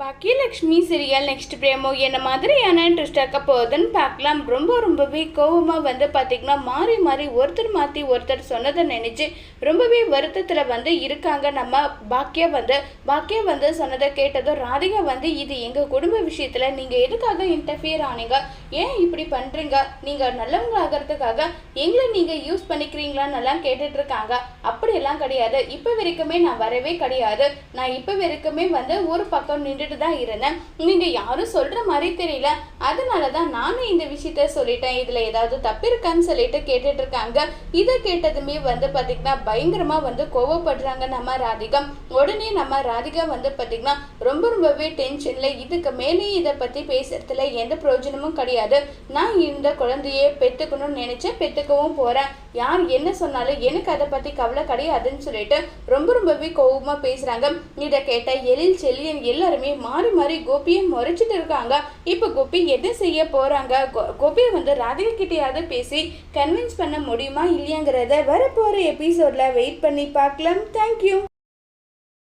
Bhagyalakshmi serial next பிரேமோ என்ன மாதிரியான twist ஆக்க போகுதுன்னு பார்க்கலாம். ரொம்ப ரொம்பவே கோவமாக வந்து பார்த்திங்கன்னா மாறி மாறி ஒருத்தர் மாற்றி ஒருத்தர் சொன்னதை நினச்சி ரொம்பவே வருத்தத்தில் வந்து இருக்காங்க. நம்ம பாக்கியா வந்து பாக்கியா வந்து சொன்னதை கேட்டதும் ராதிகா வந்து இது எங்கள் குடும்ப விஷயத்தில் நீங்கள் எதுக்காக இன்டர்ஃபியர் ஆனீங்க? ஏன் இப்படி பண்ணுறீங்க நீங்கள் நல்லவங்க ஆகிறதுக்காக எங்களை நீங்கள் யூஸ் பண்ணிக்கிறீங்களான்னெல்லாம் கேட்டுட்ருக்காங்க. இருக்காங்க அப்படியெல்லாம் கிடையாது. இப்போ வரைக்குமே நான் வரவே கிடையாது. நான் இப்போ வரைக்குமே வந்து ஒரு பக்கம் கேட்டுட்டு தான் இருந்தேன். நீங்கள் யாரும் சொல்கிற மாதிரி தெரியல. அதனால தான் நானும் இந்த விஷயத்த சொல்லிட்டேன். இதில் ஏதாவது தப்பு இருக்கான்னு சொல்லிட்டு கேட்டுட்டு இருக்காங்க. இதை கேட்டதுமே வந்து பார்த்திங்கன்னா பயங்கரமாக வந்து கோவப்படுறாங்க நம்ம ராதிகா. உடனே நம்ம ராதிகா வந்து பார்த்திங்கன்னா ரொம்ப ரொம்பவே டென்ஷனில் இதுக்கு மேலே இதை பற்றி பேசுறதுல எந்த பிரயோஜனமும் கிடையாது. நான் இந்த குழந்தையை பெற்றுக்கணும்னு நினச்சேன். பெற்றுக்கவும் போகிறேன் யார் என்ன சொன்னாலும் எனக்கு அதை பற்றி கவலை கிடையாதுன்னு சொல்லிட்டு ரொம்ப ரொம்பவே கோவமாக பேசுகிறாங்க இதை கேட்ட எழில் செல்லியன் எல்லாருமே மாறி மாறி கோபியை முறைச்சிட்டு இருக்காங்க. இப்போ கோபி எது செய்ய போகிறாங்க கோபியை வந்து ராதிகா கிட்டேயாவது பேசி கன்வின்ஸ் பண்ண முடியுமா? இல்லையாங்கிறத வரப்போகிற எபிசோடில் வெயிட் பண்ணி பார்க்கலாம். தேங்க்யூ